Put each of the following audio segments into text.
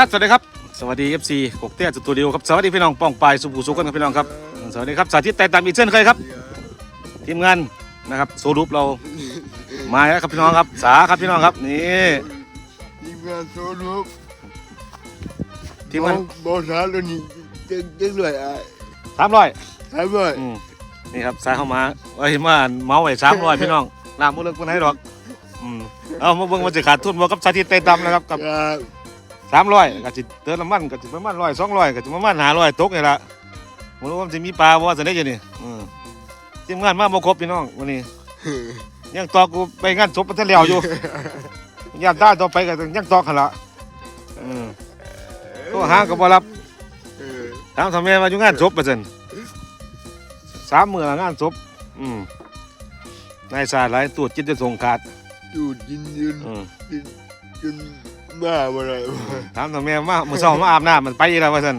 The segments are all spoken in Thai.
ครับ สวัสดีครับ สวัสดี FC กกเตี้ยสตูดิโอครับ สวัสดีพี่น้องป้องปลายสุภูสุขกันครับพี่น้องครับ สวัสดีครับ สาธิตแต่ตามอีกเช่นเคยครับ ทีมงานนะครับโซลูปเรา มาแล้วครับพี่น้องครับ สาครับพี่น้องครับ นี่ทีมงานโซลูปทีมงานบอสสารตัวนี้เจ๊งเจ๊งด้วยอะสามร้อยใช่ไหมอืมนี่ครับสายเข้ามาไว้มาเมาไว้สามร้อยพี่น้องน้ำมุเลิกคนไหนหรอกอืมเอามาเบิ่งมันจะขาดทุนบ่กับสาธิตแต่ตามนะครับกับครับ สามร้อยก็จิเติมน้ำมันก็จิประมาณร้อยสองร้อยก็จิประมาณห้าร้อยตกนี่ละไม่รู้ว่ามันจะมีปลาบ่ว่าจะได้ยังนี่อืมทีมงานมาบ่ครบพี่น้องวันนี้ยังตอกูไปงานศพมันทะเลวอยู่ยามตาต่อไปก็ยังตอกหันละอืมโทรหาก็บ่รับเออถามทำไมมาอยู่งานศพประจันสามมื้อละงานศพอืมนายสาหลายตรวจจิตจะส่งขาดดูดยินยืนอืมจน บ้าอะไรวะถามทำไมมามื้อเช้ามาอาบน้ำมันไปอีกแล้วว่าซั่น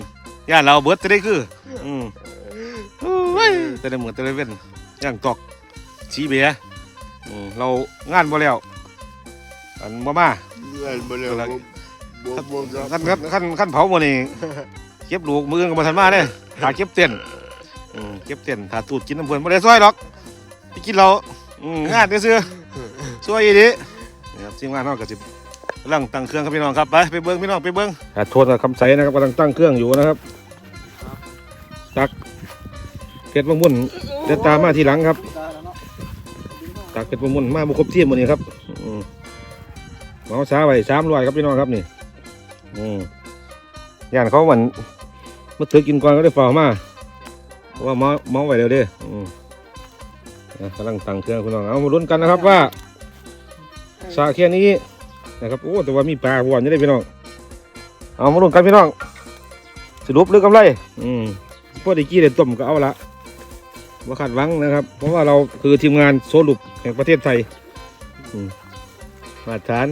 ย่านเราเบิดจะได้คือ อืมโอ้ยแต่ได้เหมือนแต่ได้เว้นยังตอกชีเบียอืมเรางานบ่แล้วอันบ่มาเงินมาแล้วผมบอกบอกครับขั้นขั้นขั้นขั้นเผาหมดนี่เก็บลูกมือกับมาทันมาเด้ถ้าเก็บเต้นอืมเก็บเต้นถ้าตูดกินน้ำเพลินไม่ได้ซอยหรอกไปกินเราอืมงานได้ซื้อๆซอยอีดีนี่ครับทีมงานเราก็สิ กำลังตั้งเครื่องครับพี่น้องครับไปไปเบิ้งพี่น้องไปเบิ้งโทษนะคำใสนะครับกำลังตั้งเครื่องอยู่นะครับตักเก็ดมะม่วนเดินตามมาทีหลังครับตักเก็ดมะม่วนมาบุครบเทียมหมดนี่ครับอมเมาช้าไปสามร้อยครับพี่น้องครับนี่อืมย่านเขาเหมือนเมื่อถือกินก่อนก็ได้ฝ่ามาว่าเมาเมาไว้เร็วเด้อกำลังตั้งเครื่องคุณน้องเอามาลุ้นกันนะครับว่าสาแค่นี้ นะครับโอ้แต่ว่ามีปลาหวานอยู่ได้พี่น้องเอามาลุ้นกันพี่น้องสรุปหรือกำไรอืมพอได้กี้ได้ต้มก็เอาละว่าขาดหวังนะครับ เพราะว่าเราคือทีมงานโซลุปแห่งประเทศไทยอืมมาตรฐาน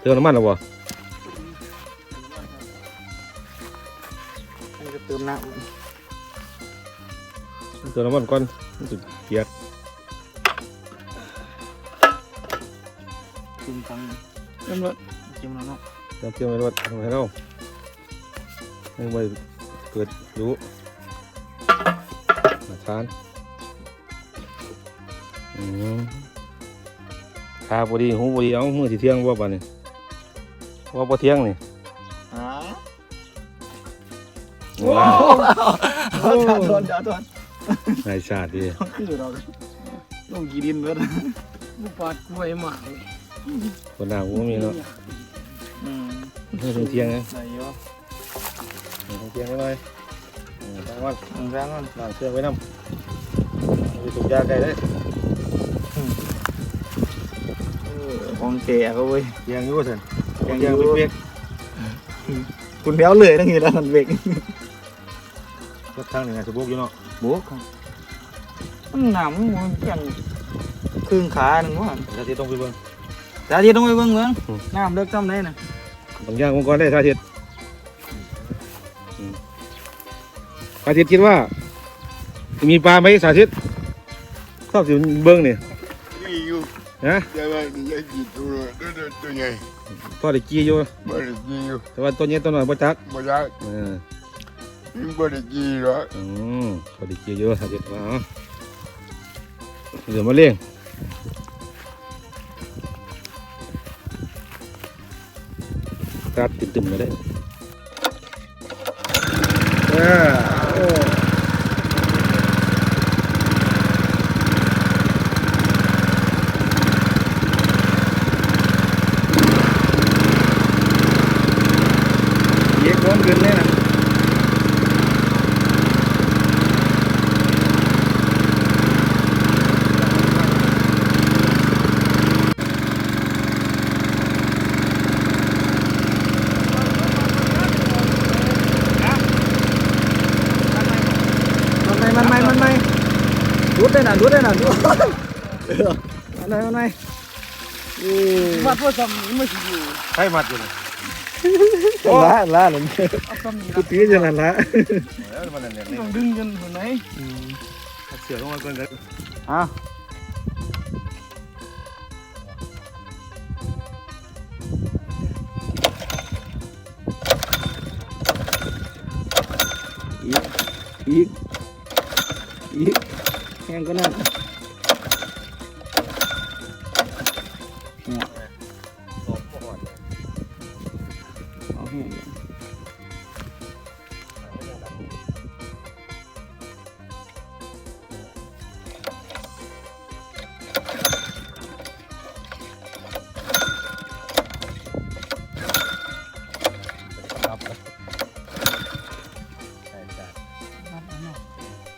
เติมน้ำมันหรอวะจะเติมน้เติมน้ำมันก่อนรู้สึกเกลียด จิ้มฟังจิ้มรสจิ้มแล้วเนาะเติมเติมไปรถทำให้เราไม่ไม่เกิดรู้มาทานอืมตาพอดีหูพอดีเอามือที่เที่ยงว่าป่ะนี่ว่าพอเที่ยงนี่อ่าว้าวจ้าโดนจ้าโดนนายชาติดีคือเราลงกี่ดินเบิดบุปผาดกล้วยหมาก คนหน้าหูมีเนาะอืมมือถึงเที่ยงนะใส่เยอะมือถึงเที่ยงได้ไหมอืมทางวันอืมแรงมันล้างเครื่องไว้น้ำมีถุงยาไก่ได้ของเก๋ก็เว้ยเที่ยงอยู่ว่าเถอะเที่เที่ยยงงอยู่เปียกคุณเลี้ยวเลยตั้งอยู่แล้วมันเบรกๆรถทางหนึ่งอาจจะบุกอยู่เนาะบุกมันหนามมันเพียงครึ่งขาหนึ่งว่ะถ้าที่ต้องไปเบิ่ง จ้าที่ต้องไปเบิ่งเมืองอืม น้ำเลิกจำได้น่ะบางอย่างองค์กรได้ท่าทิศอืมสาธิตคิดว่า มีปลาไหมสาธิตชอบสิเบิ้งนี่นี่อยู่นะแต่ว่านี่ยังกี่ตัวตัวตัวตัวใหญ่พอได้กี้อยู่บ่ได้กี่อยู่แต่ว่าตัวนี้ตัวน้อยบ่จักบ่ได้เออยังบ่ได้กี่หรอกอืมพอได้กี้อยู่สาธิตว่าเอาเหลือมาเลี้ยง ตัดตึมๆมาได้เออโอ้เย็กก้อนเกินเลยนะ อะไรอะไยมาพูดซ้ำไม่ใช่อยู่ใช่มัดอยู่เล้าะละหนึ่งกูตีจนละละต้องดึงจนถึงไหนเสือลงมาก่อนเลยอะอีกอีกอีกแข่งกันนะ เนี่ยเอาแห้ง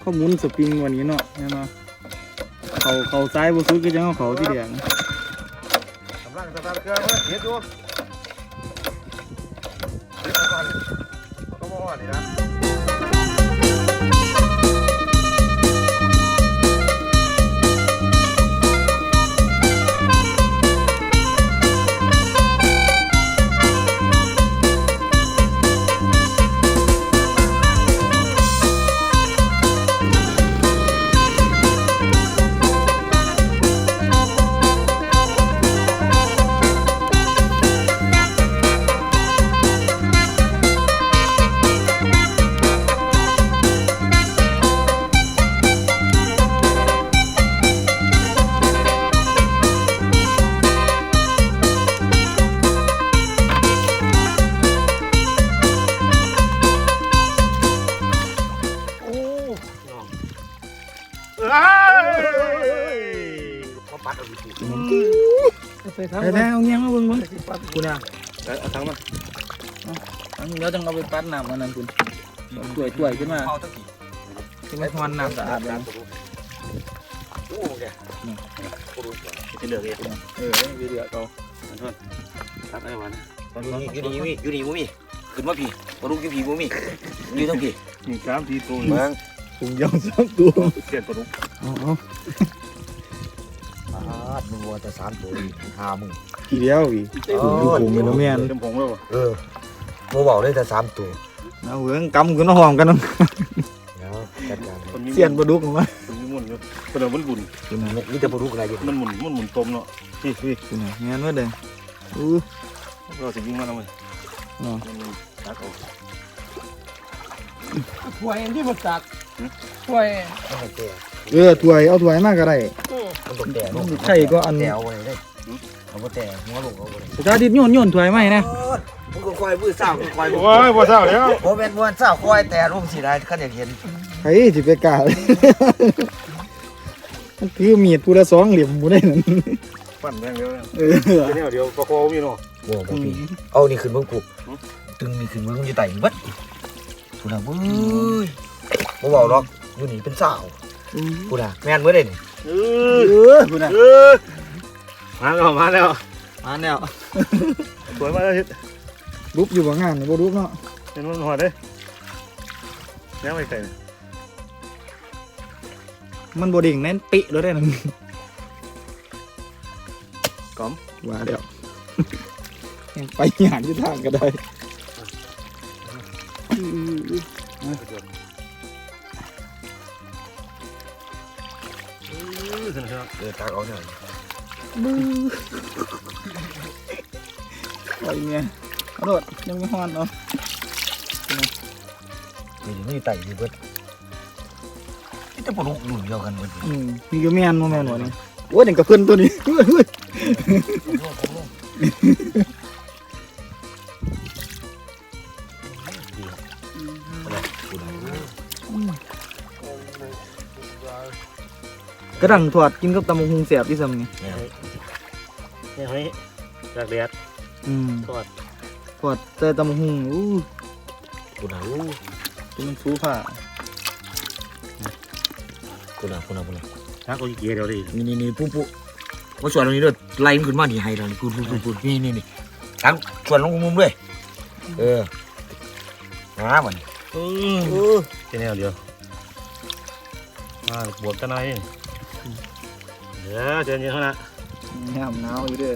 เขาหมุนสปริงวันนี้เนาะแน่นอนเขาเขาซ้ายบนสุดก็จะเอาเขาที่แดงำลังสต ไปทางแต่เอาเงี้ยมาเบิ่งเบิ่งคุณอะเอาทั้งมาอันนี้เราต้องเอาไปปัดน้ำอันนั้นคุณต่วยต่วยๆขึ้นมาเอาทั้งกี่ที่มันทอนน้ำสะอาดเลยโอ้แกจะเหลือเองเออวิเดียเขาตัดอะไรวะเนี่ยอยู่นี่อยู่นี่อยู่นี่บ่มีขึ้นมาพี่บ่รู้อยู่พี่บ่มีอยู่ทั้งพี่มีกรามทีตัวเบิ่งถุงยางสองตัวเปลี่ยนตัวลุกเอาเอาอ่า มึงว่าแต่3ตัวนี่หามึงทีเดียวอีกโอ้ถุงเงินแม่นเต็มผงแล้ววะเออบ่เว้าเลยแต่3ตัวเอาเบิ่งกำขึ้นมาหอมกันเนาะเดี๋ยวจัดการคนมีเสียนปลาดุกมาคนมีมุ่นอยู่คนเดียวมันบุญคุณอะมีแต่บ่รู้อะไรอยู่มันหมุนมันหมุนตมเนาะพี่พี่คุณอะงานว่าเด้ออู้เราจะยิงมันเอาไหมอ๋อมันตัดออกถ้วยที่มันตักถ้วยมันแต่ เออถ้วยเอาถ้วยมากก็ได้มันตกแต่ใช่ก็อันแต่เอาไว้ได้เอาบ่แต่หัวลงเอาบ่ได้สุดท้ายดิบโยนโยนถ้วยไหมนะมึงก็คอยมือเศร้าคอยโอ้ยบ่เศร้าแล้วบ่แม่นบ่เศร้าคอยแต่ลงสิได้คันอยากเห็นไอ้สิไปกล้าเลยมันคือมีดผู้ละสองเหลี่ยมบ่ได้นั่นปั่นแรงเดียวเออเดี๋ยวเดี๋ยวประโคมีเนาะบ่บ่พี่เอานี่ขึ้นเบิ่งกูตึงนี่ขึ้นเบิ่งอยู่ใต้เบิดกูน่ะเว้ยบ่เว้าหรอกอยู่นี่เป็นสาว กูน่ะแม่นเบิดเด้นี่เอเอออคุณน่ะเออมาแล้วมาแล้วมาแล้วสวยมากเลยรูปอยู่บ่งานบ่รูปเนาะเห็นมันหัวเด้แม่ไม่ใส่มันบ่ดิ่งแน่นปิเลยได้นั่นกอมว่าแล้วยังไปหยาดอยู่ทางก็ได้ อสนุกเออตักเอาหน่อยไปเนี่ยกระโดดยังไม่ฮอนเนาะนี่นี่ไต่ดีเบิดนี่จะปลุกหนุนเดียวกันเบิดอืมมีก็แม่นบ่แม่นบ่นี่โอ้ยเด็กกับเพิ่นตัวนี้ กระดังถอดกินกับตำบักหุงเสียบที่ซ้ำนี่นี่เฮ้ยจากแดดอืมทอดถอดแต่ตำบักหุงอู้กูน่ะเป็นมันฟูผ้ากูน่ะกูน่ะกูน่ะถ้าก็เกียร์เดียวดินี่นี่นี่ปุ๊บปุ๊บมาส่วนตรงนี้ด้วยไล่มันขึ้นมาที่ไฮเรานี่กูกูกูกูนี่นี่นี่ตั้งส่วนลงมุมด้วยเออมาบ่นี่เออแค่แนวเดียวมาบวกกันหน่อย เดี๋ยวเจนยังเท่านั้นแหมหนาวอยู่เด้อ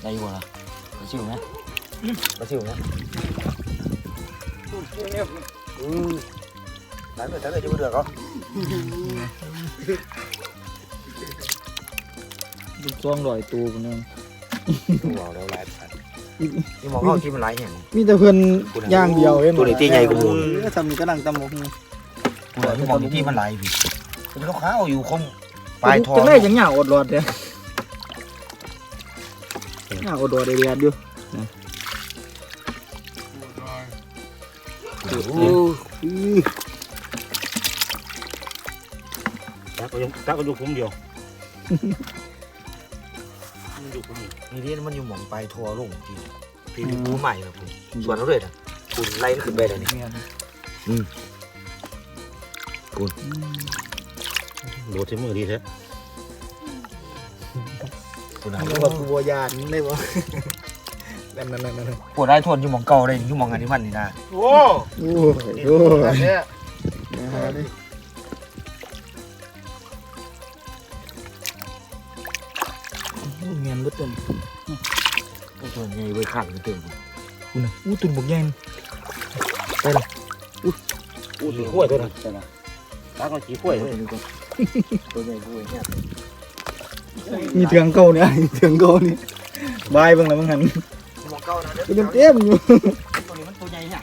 ได้อยู่ล่ะไปชิวไหมไปชิวไหมอือตายไปตายไปจะมาเดือดเหรอเป็นช่วงลอยตัวพุ่นนึงกูเอาแล้วไล่ไปนี่มองเข้าที่มันหลายแห่งมีแต่เพิ่อนย่างเดียวเองตัวนี้ตีใหญ่กว่าหมู่เออทำนี่กำลังตำหมกหูกูเลยมองที่มันหลายพี่ เป็นขาวๆอยู่คงปลายทองจังได้ยังหยาอดรอดเด้หยาอดรอดได้เรียดอยู่โอ้โหตักก็ยังตักก็อยู่คุ้มเดียวมันอยู่คุ้มนี่ที่มันอยู่หมองปลายทอลงพี่พี่ดูใหม่นะผมส่วนเขาเลยนะคุณไล่มันขึ้นไปเลยนี่แม่น โดดใช้มือดีแท้คุณนะเอาว่ากูบ่ยานได้บ่นั่นนั่นนั่นนั่นปวดได้ทนอยู่หมองเก่าเลยอยู่หมองอันนี้มันนี่นะโอ้โอ้โหเนี่ยนะฮะนี่โอ้เมียนเบิดต้นตัวใหญ่ไว้ข้างกันเต็มคุณน่ะอู้ตุ่นบกใหญ่นี่อู้ขี้ข้วยตัวนั้นตักก็ขี้ข้วย ตัวใหญ่ด้วยเนี่ยมีเถืองเก่าเนี่ยมีเถืองเก่านี่บายเบิ่งแล้วมึงหันหมองเก่านะก็ยังเต็มอยู่ตัวนี้มันตัวใหญ่เนี่ย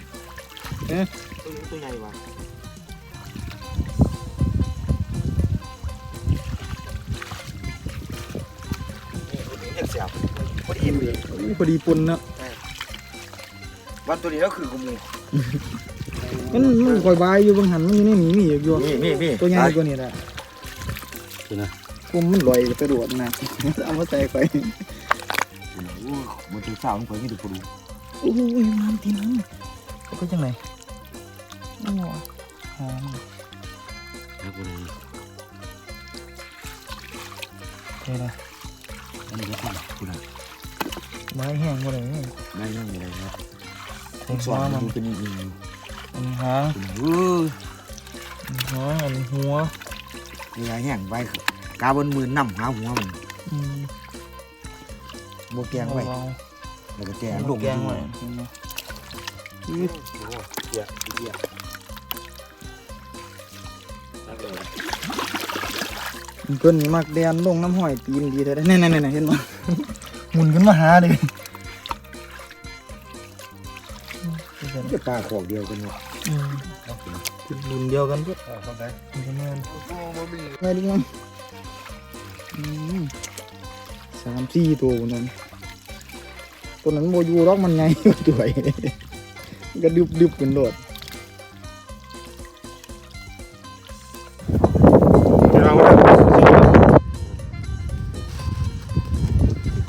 เอ๊ะตัวนี้ตัวใหญ่ว่ะนี่ตัวนี้เรียกเสียบพอดีเลยอู้พอดีปุ่นเนาะวันตัวนี้ก็คือกมูมันมันคอยบายอยู่เบางหันมันอยู่ในหมีมีอยู่นี่นี่นี่ตัวใหญ่กว่านี้แหละ คือนะผมมันลอยกระโดดนะเอามาใส่ไปมันถือสาวมันเผยไม่ดูกูดูโอ้ยน้ำทีน้ำเขาก็จังไหนโอ้หอมแล้วกูเลยเท่เลยอันนี้ก็ทำกูนะไม้แห้งหมดเลยได้ยังไงครับผมสวว่านมัมันนเป็นอีกอันนี้หางเอออันนี้หางอันนี้หัว มีอะไรแห้งไว้กาบนมือน้ำหาหัวมันอืมโมแกงไว้เอาแล้วก็แกแกงงลงแกงไว้เห็นไหมเหี้ยเหี้ยตักเลยมันเพิ่นนี่มักแดนลงน้ำห้อยตีนดีแท้ๆนั่นๆๆเห็นบ่หมุนขึ้นมาหาเลยจะปลาขอกเดียวกันเนาะอืม รุ่นเดียวกันพุทธเข้าใจมันจะแม่นโอ้บ่มีไงดิมั้งอืมสามสี่ตัวนั้นตัวนั้นโมยูร็อกมันไงตัวใหญ่ก็ดึบดึบเป็นโดดเดี๋ยวเราว่า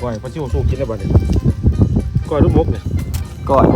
ก้อยพระชิวสู้กินได้บ่เนี่ยก้อยลูกมกเนี่ยก่อน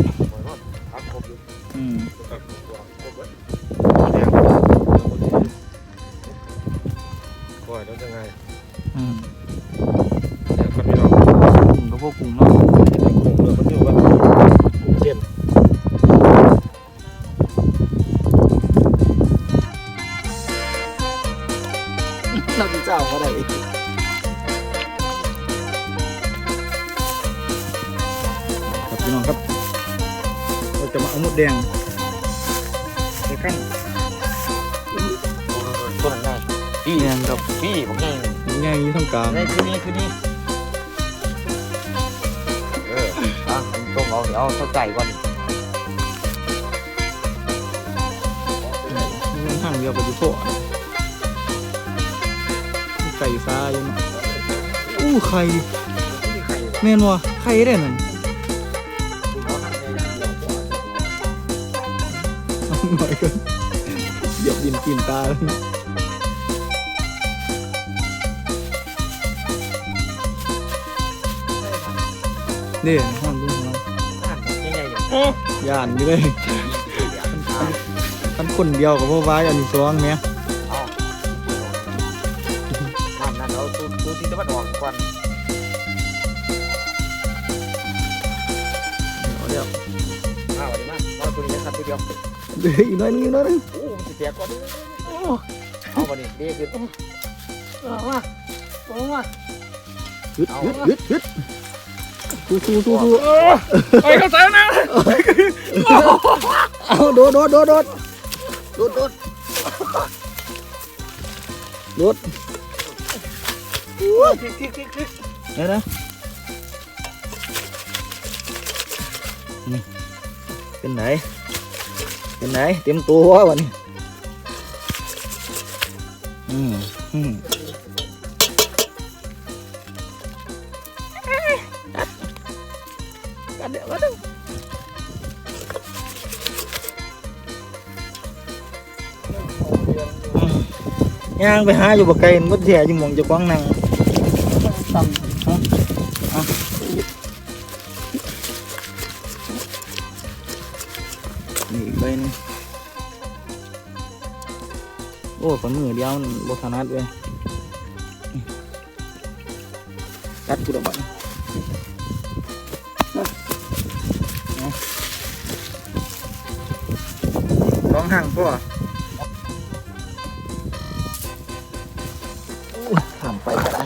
ขั้นตัวนั้นได้แดงกับพี่ผมยังง่ายอยู่ตรงกลางนี่คือนี่คือนี่เอออะต้มเอาเดี๋ยวเอาเข้าใจก่อนมันห่างเดียวกับยุโพะไก่ซ่าอยู่เนาะอู้ไข่แม่นวะไข่ได้นั่น หน่อยก็เหยียบดินกินตาเลยนี่ห้องดูของเราใหญ่ๆอย่างย่านอยู่เลยท่านคนเดียวกับพ่อว้ายอันนี้สองเนี่ยเอาน้ำนั่นเอาตัวตัวที่ตะวันออกก่อนเอาเดี๋ยวเอาดีมาเอาตัวนี้นะครับตัวเดียว เดี๋ยวอีกหน้อยนึงอีกหน้อยนึงโอ้มันจะแตกก่อนเอาวันนี้เด็กขึ้นเอามาเอามายึดยึดยึดยึดสู้สู้สู้สู้ไปเข้าใจนะเอาโดดโดดโดดโดดโดดโดดโดดคลิกคลิกคลิกคลิกเดี๋ยวนะเป็นไหน เป็นไหนเตรียมตัววันนี้อืมอืมกัดเดี๋ยวกัดเดี๋ยวอืมย่างไปหาอยู่บ่ไกลมดแถ่อยู่หมองเจะก้าของนั่ง โอ้ฝ่ามือเดียวมันบถนัดเว้ยกัดกูดอกบัดนี้เอาสองห่างพ่ออู้ทำไปก็ได้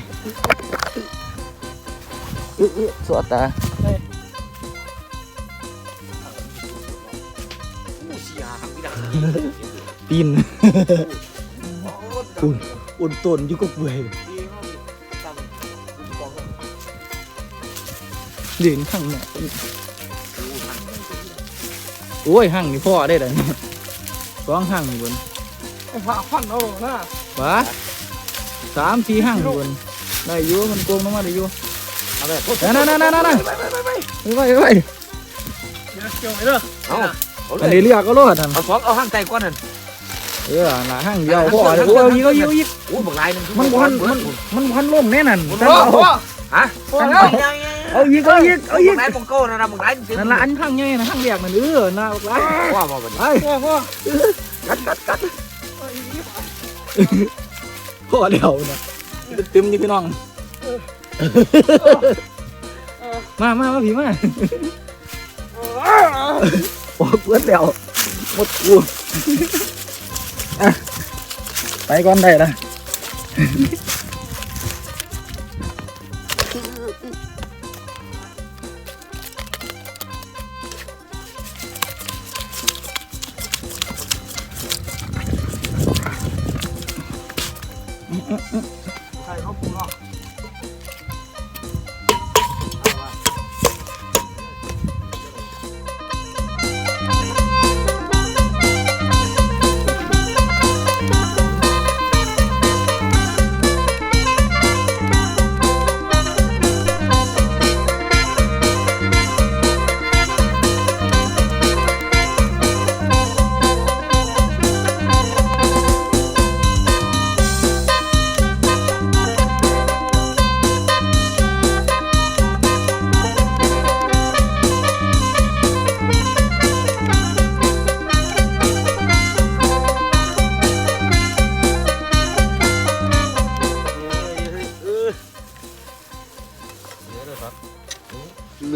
อื้ออื้อสวดตาปีน อุ่นอุ่นต้นอยู่กับเวยเดินข้างเนี่ยโอ้ยห่างนี่พ่อได้เลยสองห่างบนำไอ้ฝาควันเอาหน้าวะสามสี่ห่างบนได้อยู่มันโกงลงมาได้อยู่เอาไปนั่นนั่นนั่นนั่นนั่นไปไปไปไปเดี๋ยวเกี่ยวไอ้เด้อเอาเอาอันเลนี้ยเรียกก็รอดทันเอาสองเอาห้างใจก้อนนั่น เออหน้าห่างเดียวพ่อเลยโอ้ยอีกเอาอีกเอาอีกโอ้บักลายนึงมันพันมันมันพันล่มแน่นั่นมันตั้งพ่อเอาพ่อฮะพอแล้วเอาอีกเอาอีกเอาอีกบักลายปงโก้นะนะบักลายนั่นละอันข้างใหญ่นะข้างเรียกนั่นเออน่ารักว่ามาบัดนี้ไอ้พ่อพ่อกัดกัดกัดพ่อเดียวนะเต็มนี่พี่น้องมามามาพี่มาโอ้เพื่อนเดียวหมดกู อะไปก่อนได้ละใครเขาปูเน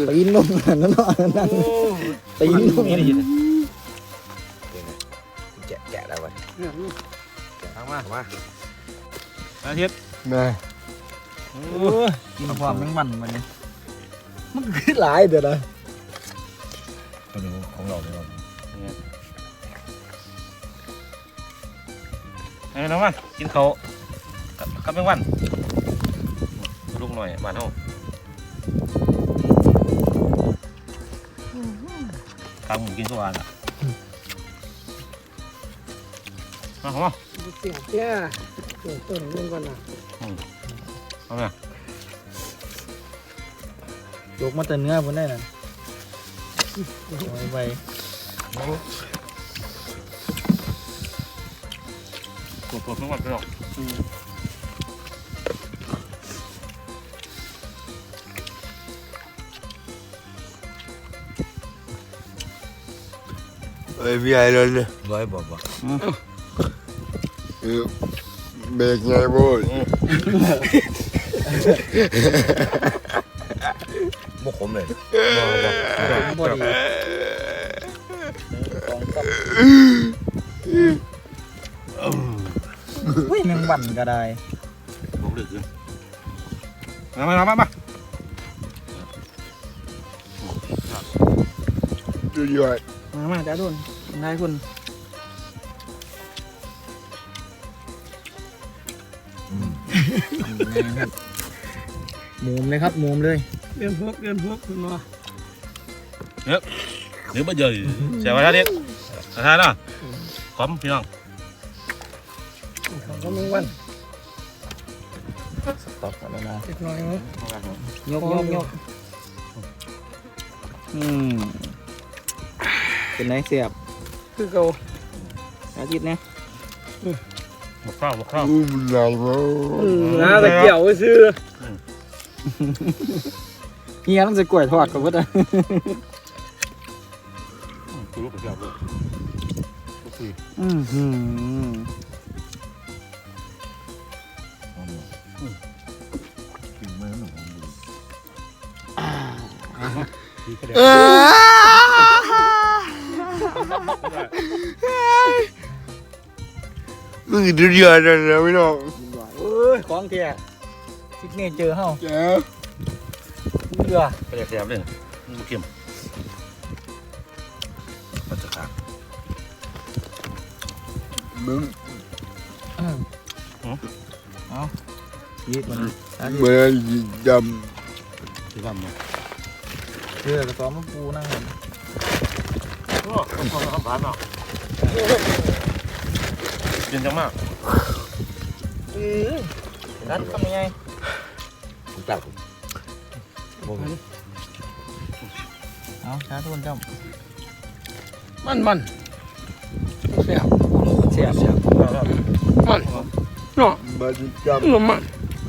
ตีนลงนั่นเนาะนั่นตีนลงแกะแกะได้ไว้เนี่ยนี่ทางมามาอาทิตย์นะกินความแมงมันมันนี่มันคือหลายเด้อนะตัวนี้ของเราเนี่ยไอ้น้องมันกินเขาวกับกับแมงวันลูกหน่อยบ้านเฮา ทางหมูกินทุกวันอะมาเอามาเสียงแก่เสียงต้นเรื่องก่อนนะเอามาโยกมาแต่เนื้อพุ่นได้นั่นโอ้ยไปปวดปวดแมงวันไปหรอก เอ้ยพี่ไอ้เลยเนี่ยร้อยบอกว่าเออเบรกไงบ่ยมุกขมเลยพอดีสองกับเฮ้ยแมงวันก็ได้บอกเลือกขึ้นมามามามาสุดยอดมามาจ้าดุน นายคุณมุมเลยครับมุมเลยเรียนพวกเรียนพวกคุณว่าคหรือบ่เยอะเสียไว้ท่านี้ท่าเนาะขอมพี่น้องก็มึงวันตอบกันแล้วนะติดหน่อยมั้งยกยกยกอืมเป็นไรเสียบ คือเก่าอาทิตย์เนี่ยบกข้าวบกข้าวอุ้มหลังบ่น้าตะเกี่ยวไว้ซื้อเฮียต้องจะกล้วยทอดกับเพื่อนกูรู้กับเจ้าลูกอืมหืมมึ งสุดยอดเลยนะพี่น้องเอ้ยของเทียซิกเนเจอร์เฮาแจ๋วเบื่อไปเรียกแซ่บเลยบุเข้มมันจะขาดมึงยีดมันอาทิตย์เมื่อยิงดที่ทำเนาะเบื่อกระสอบมะปูนั่งหันโอ้ต้องขอคำผ่านเนาะ เป็นจังมากเออนัดทำยังไงจับเอาช้าทุนจ้มันมันเสียบำเสียบเสียบมันเนาะำมาจิจมันมัน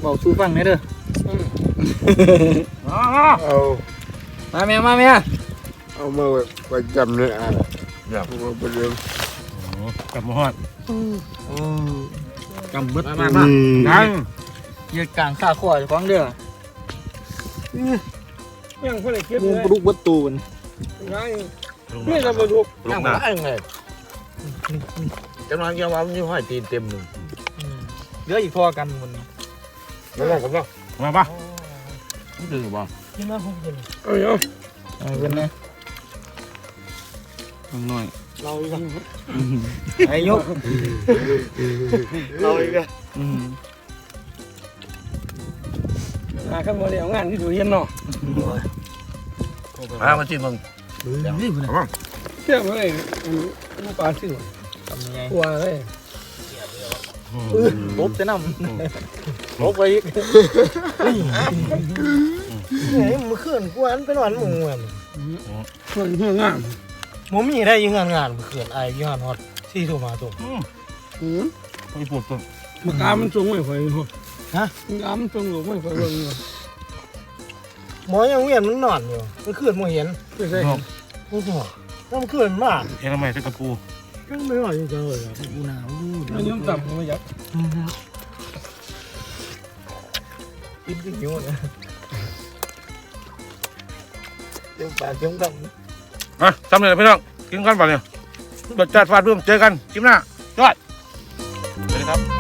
บอกสู้ฟังหน่อยเด้อำเอามาแม่มาแม่เอามาไว้ประจำเลยอะเอามาประเดิมกลับมาฮอดโอ้ กำเบิดมามามานั่งยืดกลางข้าขวาจะฟังเด้อยังคนไหนเก็บมูเลยปลุกเบิดตูนง่ายไม่ทำมาดูลูกหน้าไงกำลังจะว่ามันอยู่ห้อยตีนเต็มหนึ่งเหลืออีกทอกันมันแล้วบอกผมว่ามาปะนี่คือว่ากินมาผมกินเอ้ยเอาเป็นไงหน่อย เราอีกแล้วไอ้ยกเราอีกแล้วอืมมาข้างบนเดี๋ยวงานที่ดูเย็นเนาะมามาชิมมึงนี่มันเชื่อไหมลูกปลาซื้อทำยังไงกลัวเลยลบจะนำลบไปอีกเนี่ยมือคืนกูอันเป็นวันมึงเหมือนเพื่อนเพื่อนงาน มึงมีได้ยังงานงานมือคืนไอ้ยังงานฮอตที่ถูกมาถูกไม่ปวดตัวมากามันสูงไม่ค่อยหัวฮะมากามันสูงหรือไม่ค่อยเบิ่งอยู่หมอยังเวียนมันนอนอยู่มือคืนมึงเห็นไม่ใช่มึงหัวแล้วมือคืนมากเห็นทำไมใส่กระปูก็ไม่ไหวจริงๆเลยอะกูหนาวมันยุ่งต่ำไม่ยักกินที่หิวเลยเดี๋ยวปากเดี๋ยวกับ มาะสำเร็จแพี่น้องกินกันไปเนี่ยรสจัดฟาดเพื่มเจอกันคลิปหน้าจอดสวัสดีครับ